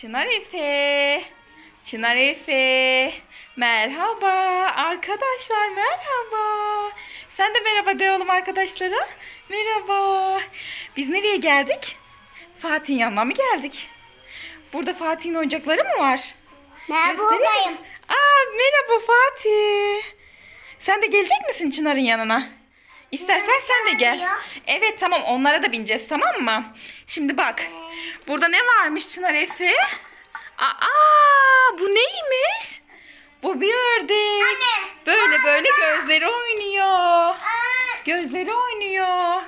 Çınar Efe. Çınar Efe. Merhaba. Arkadaşlar merhaba. Sen de merhaba de oğlum arkadaşlara. Merhaba. Biz nereye geldik? Fatih'in yanına mı geldik? Burada Fatih'in oyuncakları mı var? Ben Göstereyim buradayım. Aa merhaba Fatih. Sen de gelecek misin Çınar'ın yanına? İstersen sen de gel. Evet tamam onlara da bineceğiz tamam mı? Şimdi bak. Burada ne varmış Çınar Efe? Aa bu neymiş? Bu bir ördek. Böyle böyle gözleri oynuyor. Gözleri oynuyor.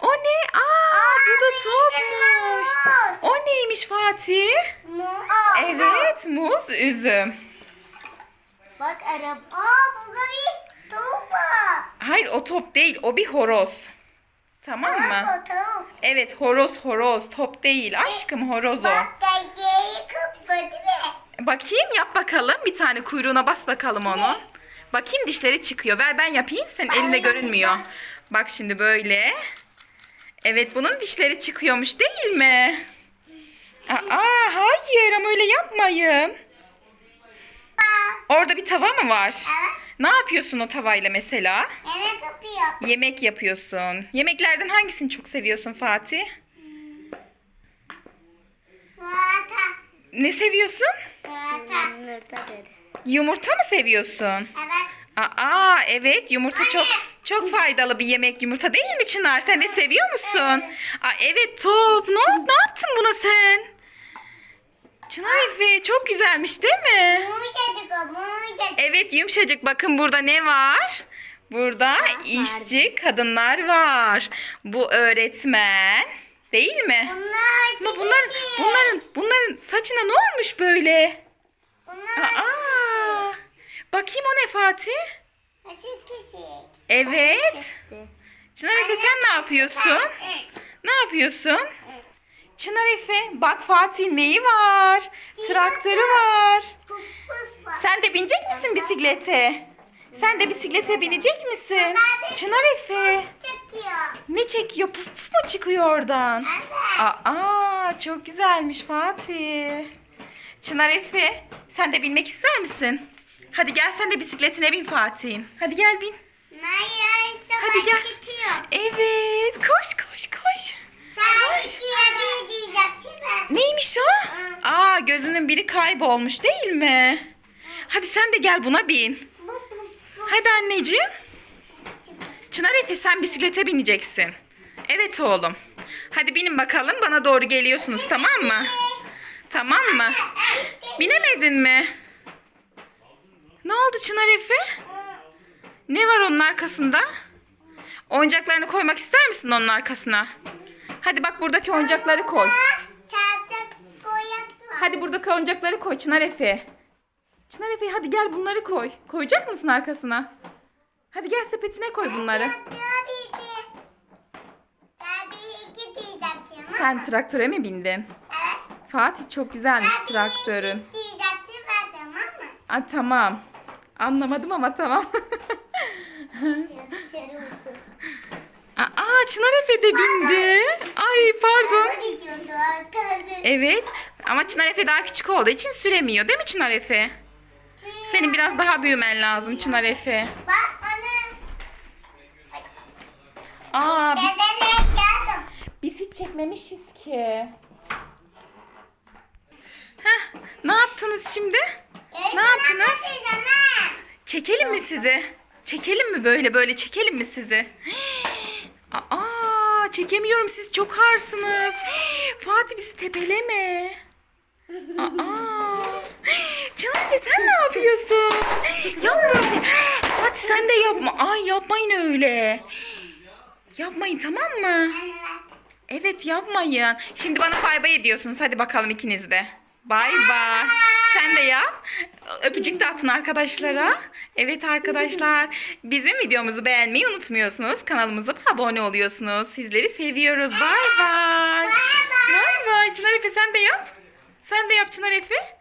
O ne? Aa bu da topmuş. O neymiş Fatih? Evet muz üzüm. Bak araba. Aa burada bir var. Hayır o top değil o bir horoz. Tamam mı? O. Evet horoz horoz top değil aşkım horoz o. Bak geceyi kapadı be. Bakayım yap bakalım bir tane kuyruğuna bas bakalım onu. Bakayım dişleri çıkıyor ver ben yapayım senin elinde görünmüyor. Bak şimdi böyle. Evet bunun dişleri çıkıyormuş değil mi? Aa hayır ama öyle yapmayın. Orada bir tava mı var? Evet. Ne yapıyorsun o tavayla mesela? Evet kapıyor. Yemek yapıyorsun. Yemeklerden hangisini çok seviyorsun Fatih? Zaten. Ne seviyorsun? Zaten. Yumurta dedi. Yumurta mı seviyorsun? Evet. Aa evet yumurta çok çok faydalı bir yemek yumurta değil mi Çınar? Sen de seviyor musun? Aa evet top. Ne, oldu? ne yaptın buna sen? Çınar Efe çok güzelmiş değil mi? Mumicacık. Evet yumuşacık bakın burada ne var? Burada işçi kadınlar var. Bu öğretmen değil mi? Bunlar Ama bunların, bunların, bunların saçına ne olmuş böyle? Bunlar Aa, bakayım o ne Fatih? Açık kesik. Evet. Çınar sen ne yapıyorsun? Ne yapıyorsun? Çınar Efe bak Fatih neyi var? Traktörü var. Sen de binecek misin bisiklete? Sen de bisiklete binecek misin? Çınar Efe ne çekiyor? Puf puf mu çıkıyor oradan? Aa çok güzelmiş Fatih. Çınar Efe sen de binmek ister misin? Hadi gel sen de bisikletine bin Fatih'in. Hadi gel bin. Hayır, Hadi gel. Evet koş koş koş. Sen ikiye bir diyeceksin ben. Neymiş o? Gözünün biri kaybolmuş değil mi? Hadi sen de gel buna bin. Hadi anneciğim. Çınar Efe sen bisiklete bineceksin. Evet oğlum. Hadi binin bakalım bana doğru geliyorsunuz tamam mı? Tamam mı? Binemedin mi? Ne oldu Çınar Efe? Ne var onun arkasında? Oyuncaklarını koymak ister misin onun arkasına? Hadi bak buradaki oyuncakları koy. Hadi buradaki oyuncakları koy Çınar Efe. Çınar Efe hadi gel bunları koy. Koyacak mısın arkasına? Hadi gel sepetine koy bunları. Sen traktöre mi bindin? Evet. Fatih çok güzelmiş traktörün. ben tamam mı? Aa, tamam. Anlamadım ama tamam. Aa Çınar Efe de bindi. Ay pardon. Evet ama Çınar Efe daha küçük olduğu için süremiyor değil mi Çınar Efe? Senin biraz daha büyümen lazım Çınar Efe. Bak ana. Aa biz, biz hiç çekmemişiz ki. Heh, ne yaptınız şimdi? Ne yaptınız? Çekelim mi sizi? Çekelim mi böyle böyle çekelim mi sizi? Aa çekemiyorum siz çok harsınız. Fatih bizi tepeleme. Aa. Bey, sen ne yapıyorsun? Yapma. Fatih sen de yapma. Ay yapmayın öyle. Yapmayın tamam mı? Evet yapmayın. Şimdi bana bay bay ediyorsunuz. Hadi bakalım ikiniz de. Bay bay. Sen de yap. Öpücük de atın arkadaşlara. Evet arkadaşlar. Bizim videomuzu beğenmeyi unutmuyorsunuz. Kanalımıza da abone oluyorsunuz. Sizleri seviyoruz. Bay bay. Bay bay. Çınar Efe sen de yap. Sen de yap Çınar Efe.